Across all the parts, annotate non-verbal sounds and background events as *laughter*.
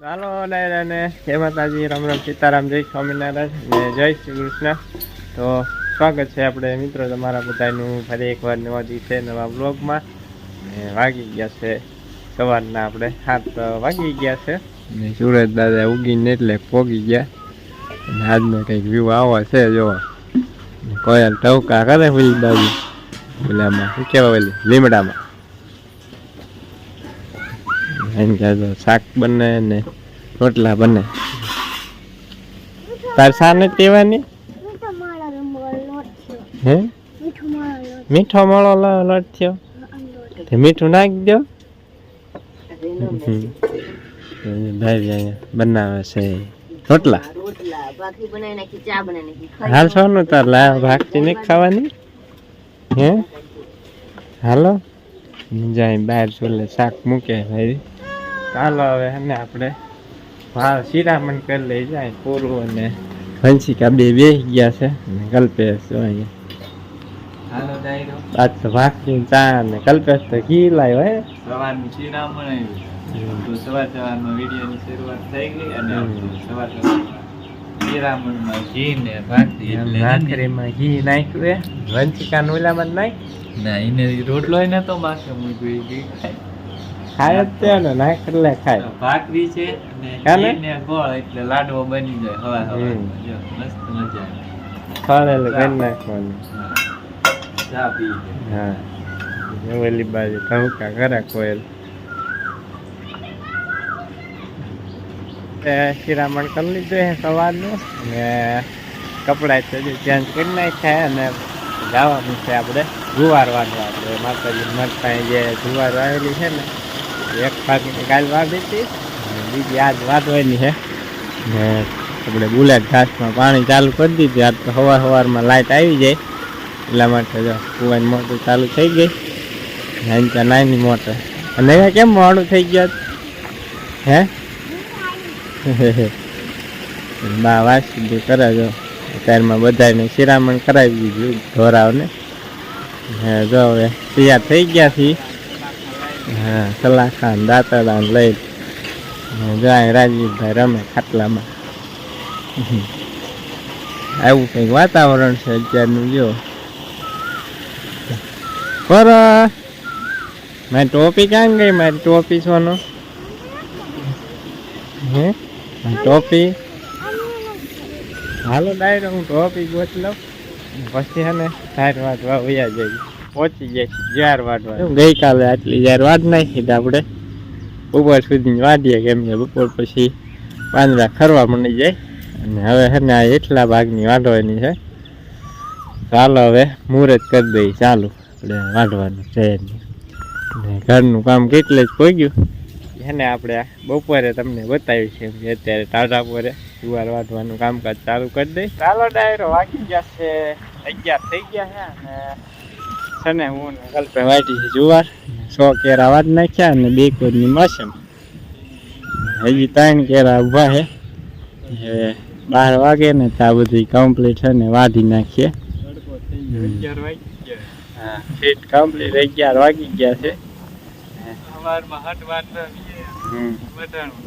ચાલો ડાયરાને જય માતાજી, રામ રામ સીતારામ, જય સ્વામિનારાયણ ને જય શ્રી કૃષ્ણ. તો સ્વાગત છે આપણે મિત્રો તમારા બધાનું ફરી એકવાર નવા દિવસે, નવા બ્લોગમાં ને વાગી ગયા છે સવારના આપણે. સાત વાગી ગયા છે. ને સુરજ દાદા ઉગીને એટલે પોગી ગયા. અને આજનો કંઈક વ્યૂ આવો છે, જો. કોયલ ટવકા કરે પેલી બાજુ. પેલામાં શું કહેવાય લીમડામાં. એમ કે શાક બને ને રોટલા બને. તાર શાને તેવાની હે? મીઠો માળા લોટ મીઠો મળો લોટ થયો? તે મીઠું નાખી દો ભાઈ અહીંયા બનાવે છે. રોટલા? હાલ ભાખરી બનાવી નાખી ચા બનાવી નાખી. હાલ સોનું તાર લા ભાગતી નહીં ખાવાની? હે? હાલો? જાય બહાર ચોલે શાક મૂકે ભાઈ ચાલો હવે હે આપણે ભાવ શિરામણ કરી લઈ જાય પૂરું અને વંશિકા બે બેસી ગયા છે અને કલ્પેશ અહીંયા. આજ તો ચા અને કલ્પેશ તો ઘી લાવ્યો હે? સવારનું શિરામણ આવ્યું. તો સવાર સવારમાં વિડીયોની શરૂઆત થઈ ગઈ અને સવાર સવાર શિરામણમાં ઘી ને ભાખરી એટલે ભાખરીમાં ઘી નાખ્યું વંશિકા ઓલામાં નાખ ના એને રોટલો ને તો બાકી મૂક્યું ઘી ખાય. ખાય જ છે ને નાખ એટલે ખાય. ભાખરી છે અને? ને? ગોળ એટલે લાડવો બની જાય હવા. હવા. જો મસ્ત મજા આવે. ખળેલું કરી નાખવાનું. ચા પી. હા. ઓલી બાજુ ટહુકા કરે કોયલ. શિરામણ કરી લીધું છે સવારનું. ને કપડાં છે ચેન્જ કરી નાખ્યા અને જવાનું છે આપણે જુવાર વાળવા આપણે. માતાજી મરતા જે જુવાર વાવેલી છે ને એક ભાગની કાલ વાવી હતી. બીજી આજ વાટવાની છે ને આપણે બુલેટ ઘાસમાં પાણી ચાલુ કરી દીધું. આજ તો સવાર સવારમાં લાઇટ આવી જાય. એટલા માટે જો કુવાની મોટર ચાલુ થઈ ગઈ. નાની નાની મોટર. અને અહીંયા કેમ મોડું થઈ ગયું? હે? *laughs* બા વાત સુધી કરે જો. અત્યારમાં બધાને શિરામણ કરાવી દીધું ઢોરાઓને જો હવે તૈયાર થઈ ગયા છીએ. હા સલાખાન દાંતડાને લઈ જો અહીં રાજીવભાઈ રમે ખાટલામાં આવું કંઈક વાતાવરણ છે અત્યારનું જો પર મારી ટોપી ક્યાં ગઈ મારી ટોપી સોનો હે મારી ટોપી હાલો ડાયરો હું ટોપી ગોતી લઉં પછી હે ને સાર વાટવા વયા જઈ પહોંચી જાય જાર વાટવા ગઈકાલે આટલી જાર વાટ નાખી આપણે બપોર સુધી વાડીએ કેમ કે બપોર પછી પાંદડા ખરવા મળી જાય. અને હવે હે ને આ એટલા ભાગની વાટવાની છે. ચાલો હવે મુહૂર્ત કરી દઈ ચાલુ. આપણે વાઢવાનું છે ને ઘરનું કામ કેટલે જ પહોંચ્યું એને આપણે બપોરે તમને બતાવ્યું છે કે અત્યારે ટાટા પોરે જુવાર વાઢવાનું કામકાજ ચાલુ કરી દઈ ચાલો ડાયરો વાગી ગયા છે અગિયાર થઈ ગયા છે અને છે ને હું ને કલ્પે વાટી છે જુવાર. સો કેરા વાત નાખ્યા અને બે કોરની મોસમ હજી ત્રણ કેરા ઊભા છે એ બાર વાગે ને તો આ બધી કમ્પ્લીટ છે ને વાઢી નાખીએ. હા ફીટ કમ્પ્લીટ અગિયાર વાગી ગયા છે. સવારમાં વધારવું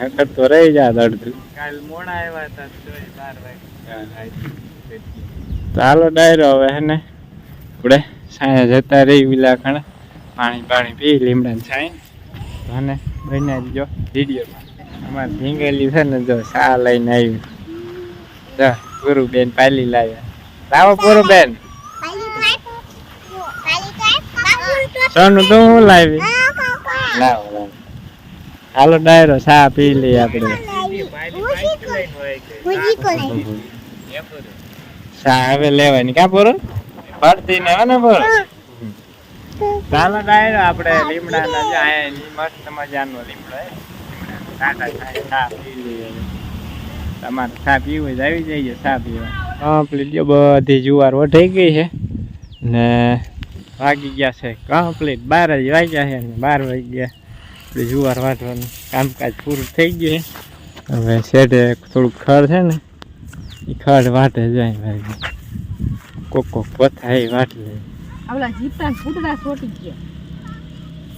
નકર તો વધે. રહી જાત અડધું. કાલ મોડા આવ્યા હતા તોય બાર વાગે ચાલો ડાયરો હવે હે ને. આપણે સાંજે જતા રહી વિલા પાણી પાણી પી લીમડા છાંય. અને બનાવી જો વિડીયોમાં. અમારે ભીંગેલી છે ને જો સા લઈને આવી. જો ગુરુબેન પાલી લાવ્યા. લાવો ગુરુબેન. સોનું તો હું લાવી? લાવો લાવો. હાલો ડાયરો સા પી લઈએ આપણે? સા હવે લેવાની? કા પૂરો? ફરતી ને ને બોલ ચાલો ડાયરો આપણે લીમડાના જે આયા મસ્ત મજાનો લીમડો હે. તમારે ચા પીવું હોય આવી જઈએ ચા પીવા. કમ્પ્લીટ જો બધી જુવાર વઢાઈ ગઈ છે. ને વાગી ગયા છે કમ્પ્લીટ બાર જ વાગ્યા છે ને બાર વાગ્યા એટલે જુવાર વાંચવાનું કામકાજ પૂરું થઈ ગયું છે. હવે શેઠે થોડુંક ખડ છે ને એ ખડ વાટે જાય ભાઈ. કોક કોક પથા એ વાટ લે આવલા જીપતા ફૂટડા છોટી ગયા.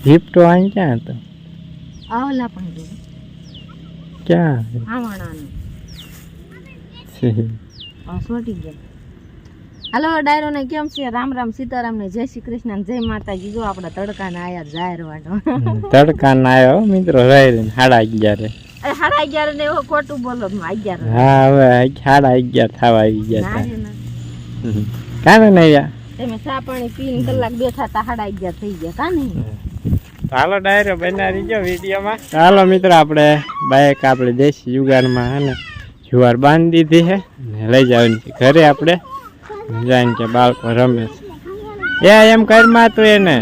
જીપ તો ક્યાં હતો? આવલા પણ જો ક્યાં? આમણાનું આ સોટી ગયા. હાલો ડાયરો ને કેમ છે? રામ રામ સીતારામ ને જય શ્રી કૃષ્ણ ને જય માતાજી. જો આપડા તડકા ને આયા જાહેર વાટો. તડકા ના આવ્યો મિત્રો રહી સાડા અગિયારે. સાડા અગિયાર ને એવો ખોટું બોલો અગિયાર. હા હવે સાડા અગિયાર થવા આવી ગયા. કાને નહીં યા તમે ચા પાણી પીને કલાક બેઠા તા સાડા ગયા થઈ ગયા કા નહીં? ચાલો ડાયરો બનાવી જો વિડીયોમાં. ચાલો મિત્રો આપણે બાઈક આપણે દેશી જુગારમાં હે ને જુવાર બાંધી દીધી છે ને લઈ જવાની છે ઘરે આપણે. જાઈને કે બાળકો રમે છે. એ એમ ઘરમાં તું એને.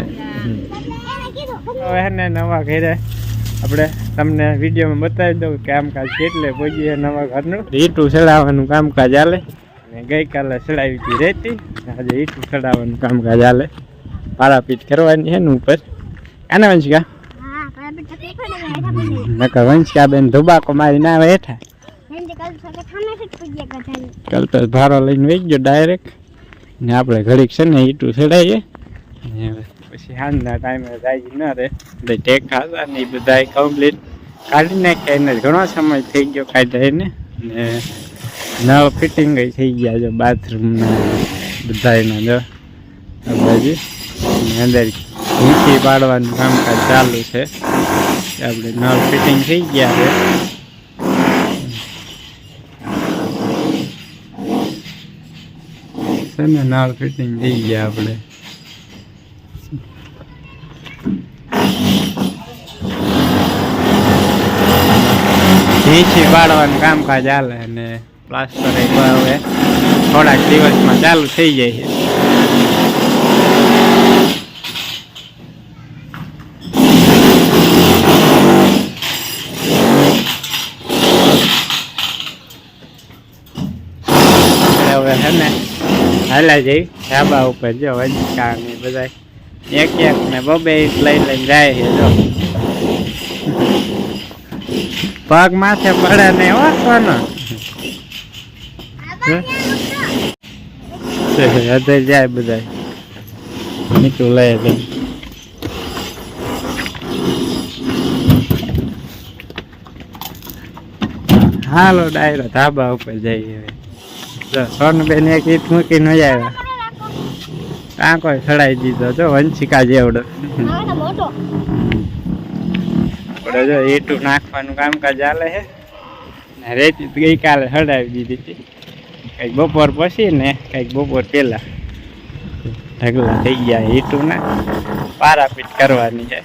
હવે હે નવા ઘરે આપણે તમને વિડીયોમાં બતાવી દઉં કામકાજ કેટલે પહોંચીએ નવા ઘરનું. રીટું ચડાવવાનું કામકાજ હાલે. ને ગઈકાલે સડાવી હતી રેતી આજે ઈટું સડાવવાનું કામકાજ હાલે. પારાપીટ કરવાની છે ને ઉપર. કાને વંશિકા? નકર વંશિકા બેન. ધુબાકો મારી ના આવે હેઠા. કલ્પેશ ભારો લઈને વહી ગયો ડાયરેક્ટ ને આપણે ઘડીક છે ને ઈટું ચડાવીએ ને પછી સાંજના ટાઈમે રાજી ન રે એટલે ટેક ખાતા ને એ બધા કમ્પ્લીટ કાઢી નાખ્યા એને ઘણો સમય થઈ ગયો કાઢ્યા એને. ને નળ ફિટિંગ થઈ ગયા છે બાથરૂમના બધા એના જો. આ અંદર ઘીસી પાડવાનું કામકાજ ચાલુ છે. આપણે નળ ફિટિંગ થઈ ગયા છે. છે ને, નળ ફિટિંગ થઈ ગયા આપણે. ઘીસી પાડવાનું કામકાજ ચાલે અને પ્લાસ્ટર એ હવે થોડાક દિવસમાં ચાલુ થઈ જાય છે. હવે હે ને જઈ ધાબા ઉપર જો વંચકા ને બધા એક એક ને બબે લઈ લઈને જાય છે પગ માથે પડે ને હો સોનો હદે જાય બધા મીઠું લઈ લે હાલો ડાયરો ધાબા ઉપર જઈએ હવે જો સોનુબેન એક ઈટ મૂકીને જ આવ્યા કાંકો ચડાઈ દીધો જો વંશિકા જેવડો મારો મોટો આપણે જો ઈટું નાખવાનું કામકાજ ચાલે છે ને રેતી તો ગઈકાલે ચડાવી દીધી હતી કંઈક બપોર પછી ને કંઈક બપોર પહેલા. ઢગલા થઈ ગયા ઈટું ના પારાપીટ કરવાની છે.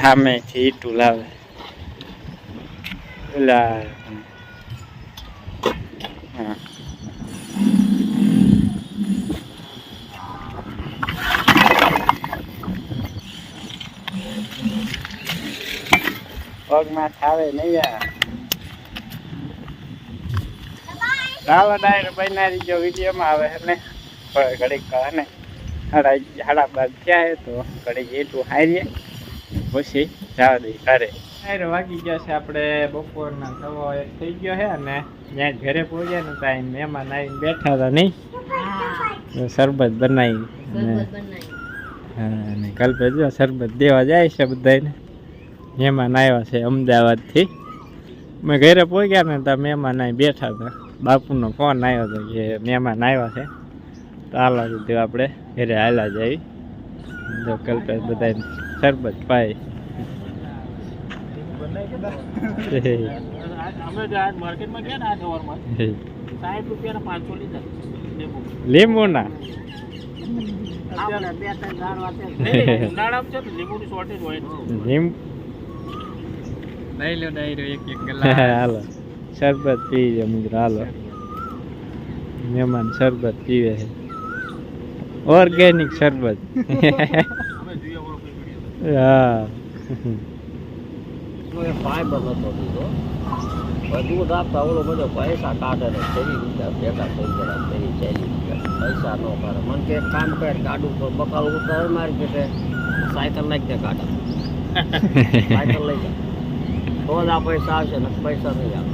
સામેથી ઈટું લાવે. ઓલા હા. પગમાં થાવે નહીં ચાલો ડાયર બનાવી જો વિડીયોમાં આવે છે પણ ઘડીક કહે ને સાડા સાડા બાર થયા તો ઘડીક એટલું હારીએ. પછી જવા દઈ ઘરે. ડાયર વાગી ગયા છે આપણે બપોરના સવા એક થઈ ગયો છે અને ત્યાં ઘરે પહોંચ્યા ને ત્યાં મહેમાન આવીને બેઠા હતા નહીં? શરબત બનાવી. અને કલ્પે જો શરબત દેવા જાય છે બધાને મહેમાન આવ્યા છે અમદાવાદથી. મેં ઘરે પહોંચ્યા ને ત્યાં મહેમાન અહીં બેઠા હતા. બાપુનો ફોન આવ્યો હતો કે મહેમાન આવ્યા છે. તો હાલો સુધી આપણે ઘરે હાલા જઈ જો કલ્પે બધા શરબત પાય લીંબુ ના. લીંબુ લો ડાયરો એક એક *laughs* હાલો. શરબત પી છે મિત્રો હાલો મહેમાન શરબત પીવે છે. ઓર્ગેનિક શરબત. *laughs* હા. ફાઈબર નતો દીધો દૂધ આપતા ઓલો બધો પૈસા કાઢે ને તેવી રીતે ભેગા થઈ ગયા તેવી ચાલી ગયા. પૈસા ન કરે મને કે એક કામ કર ગાડું પર બકાલ ઉતાર મારી કે સાયકલ નાખી દે ગાડા. *laughs* સાયકલ લઈ જા. તો જ આ પૈસા આવશે ને પૈસા નહીં આવે.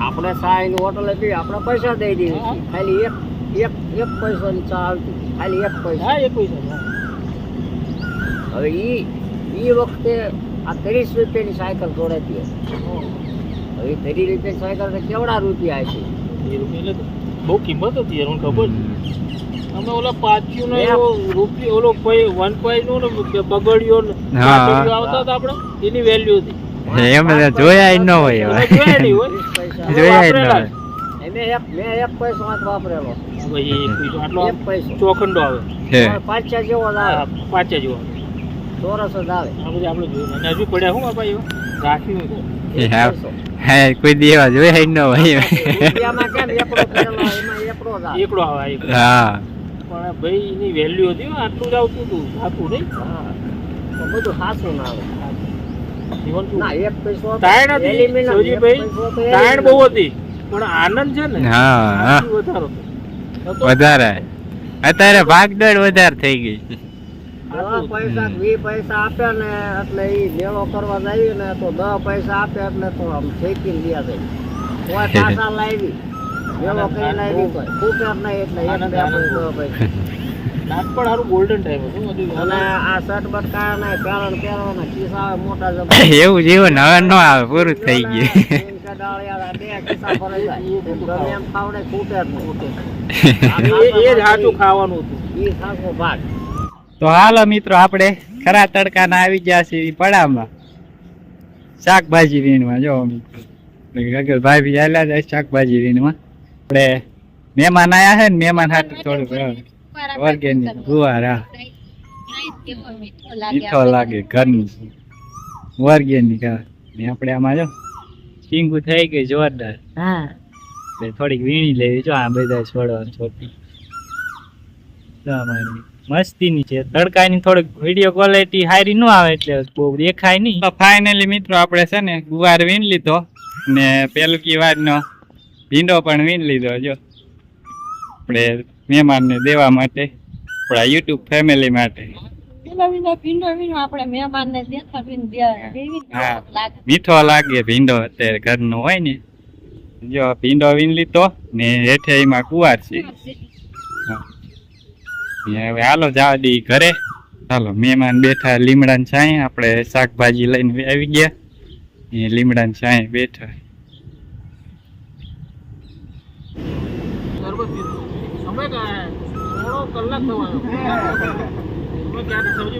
આપણે સાયની હોટલ હતી આપણે પૈસા દઈ દઈએ ખાલી એક એક એક પૈસાની ચા આવતી. ખાલી એક પૈસા. એક પૈસા હવે ઈ ઈ વખતે આ ત્રીસ રૂપિયાની સાયકલ જોડેતી હવે ત્રીસ રૂપિયાની સાયકલ કેવડા રૂપિયા છે એ રૂપિયા એટલે બહુ કિંમત હતી યાર ખબર. અમે ઓલા પાચ્યું ને રૂપિયા રૂપિયો ઓલો કોઈ વન પોઈન્ટનું ને બગડ્યો ને હા. પાટલીઓ આવતા હતા આપણે એની વેલ્યુ હતી. એમ જોયા ન હોય જોયા નહીં હોય. *laughs* ત્રીસ પૈસા જોયા જ ન હોય. એક મેં એક પૈસો હાથ વાપરેલો. ભાઈ એ પૈસો આટલો એક પૈસો. ચોખંડો આવે. પાંચા જેવો આવે. પાંચે જેવો ચોરસ જ આવે. આપણે હજુ પડ્યા શું બાપા રાખ્યું. હા. કોઈ દેવા જોયા ન હોય રૂપિયામાં એકડો આવે. હા. પણ ભાઈ વેલ્યુ હતી હો, આટલું જ આવતું હતું. આટલું નહીં? હા. બધું હાથું ના આવે. એલ્યુમિનિયમ. બહુ હતી. પણ આનંદ છે ને હા હા. આથી વધારો હતો. હતો વધારે. અત્યારે ભાગદોડ વધારે થઈ ગઈ પૈસા કે પૈસા આપે ને એટલે એ મેળો કરવા જઈએ ને તો દસ પૈસા આપે એટલે તો આમ ફેંકી દે જાય. કોઈ *laughs* પાછા લાવી મેળો કોઈ. જ નહીં એટલે એક. પૈસો ભાઈ નાનપણ સારું ગોલ્ડન ટાઈમ હતું અને આ શર્ટ બટ કાઢે ને પહેરવાના ખિસ્સા આવે મોટા જબર. *laughs* એવું જીવન હવે ન આવે પૂરું થઈ ગયું. *laughs* તો હાલો મિત્રો આપણે ખરા તડકાના આવી ગયા છીએ પડામાં. શાકભાજી વીણવા જો મિત્રો ગગલ ભાઈ બી હાલ્યા જાય શાકભાજી વીણવા. આપણે મહેમાન આયા છે ને મહેમાન હાટું થોડું ઓર્ગેનિક ગુવાર. હા મીઠો લાગે ઘરનું. ઓર્ગેનિક ને આપણે આમાં જો ચીંગુ થઈ ગઈ જોરદાર. હા. એટલે થોડીક વીણી લેવી જો આ બધા છોડવા છોટી મસ્તીની છે. તડકાની થોડીક વીડિયો ક્વોલિટી સારી ન આવે એટલે બહુ દેખાય નહીં. ફાઇનલી મિત્રો આપણે છે ને ગુવાર વીણ લીધો ને પેલુકી વારનો ભીંડો પણ વીણ લીધો જો. આપણે મહેમાનને દેવા માટે આપણા યુટ્યુબ ફેમિલી માટે. મીઠો લાગે ભીંડો અત્યારે ઘરનો હોય ને. જો ભીંડો વીણ લીધો ને હેઠે એમાં કુવાર છે. હવે હાલો જવા દઈ ઘરે. ચાલો મહેમાન બેઠા લીમડાની છાંય. આપણે શાકભાજી લઈને આવી ગયા. એ લીમડાની છાંય બેઠા શરબત પીધું. સમય કાંઈ કલાક થવાનો. ક્યાંથી સ્વાગત થોડી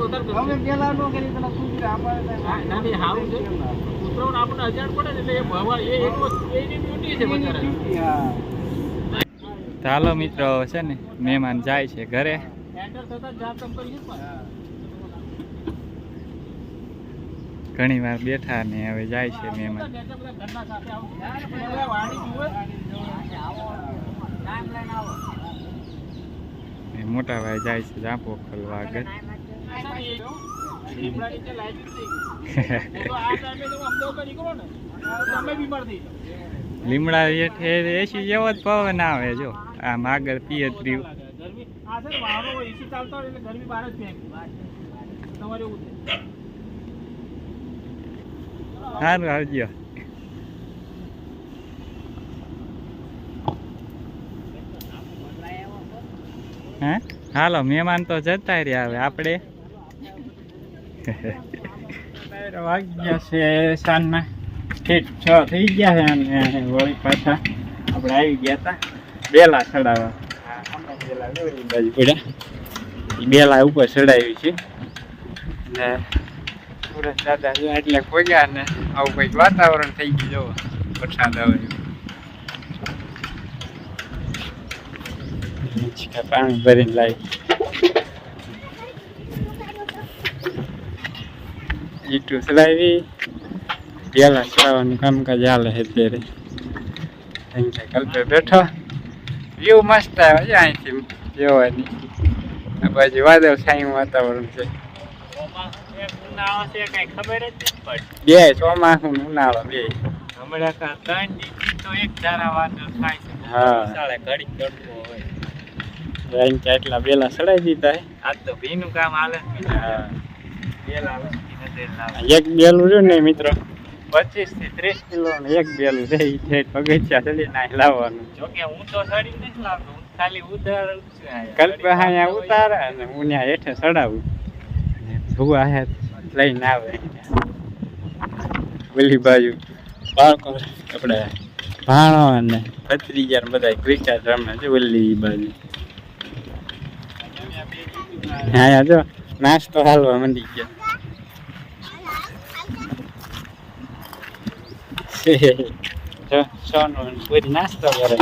વધારે ના, સારું છે. કૂતરાઓને આપણને અજાણ પડે એ ભવા- એ એક છે બચારાની. ચાલો મિત્રો છે ને મહેમાન જાય છે ઘરે એન્ટર થતા જ જાત તમ કરી છે ને. ઘણી વાર બેઠા ને હવે જાય છે મહેમાન. મોટા ભાઈ જાય છે જાપો ખોલવા આગળ. *laughs* લીમડા હેઠે એસી જેવો જ પવન આવે જો. આમ આગળ પિયત રહ્યું. ગરમી ચાલતા એટલે ગરમી બહાર જ તમારે સારું આવજો હે હાલો મહેમાન તો જતા રહ્યા હવે આપણે વાગી ગયા છે સાંજના ઠીક છ થઈ ગયા છે અને વળી પાછા આપણે આવી ગયા હતા બેલા ચડાવવા બેલા ઉપર ચડાવી છે ને સુરત દાદા જો એટલે પગ્યા ને આવું કંઈક વાતાવરણ થઈ ગયું જો વરસાદ આવે. પાણી ભરીને લાવી. ઈટું ચલાવી. પેલા ચલાવવાનું કામકાજ હાલે છે અત્યારે. કલ્પે બેઠો. વ્યૂ મસ્ત આવે છે અહીંથી જોવાની આ બાજુ વાદળ છાયું વાતાવરણ છે. બે ચોમાસું ઉનાળો બે. હમણાં કા ત્રણ તો એક ધારા વાદળ થાય છે. હા. સાળે ઘડી ચડતો હોય. એટલા બેલા સડાઈ દીધા આજ તો ભીનું કામ હાલે હા. બેલા એક બેલું રહ્યું ને મિત્રો? પચીસથી ત્રીસ કિલો એક બેલું છે. એ પગથિયા ચડી નાખ લાવવાનું. જોકે હું તો સડી નથી લાવતો હું ખાલી ઉતારું જ છું કલ્પ કલ્પે અહીંયા ઉતારે અને હું ત્યાં હેઠે ચડાવું ભૂવા હે લઈને આવે ઓલી બાજુ. બાળકો આપણે ભાણો અને ભત્રીજા બધા ક્રિકેટ રમે છે ઓલી બાજુ. અહીંયા જો નાસ્તો હાલવા મંડી ગયા. *laughs* જો સોનું પૂરી નાસ્તો કરે.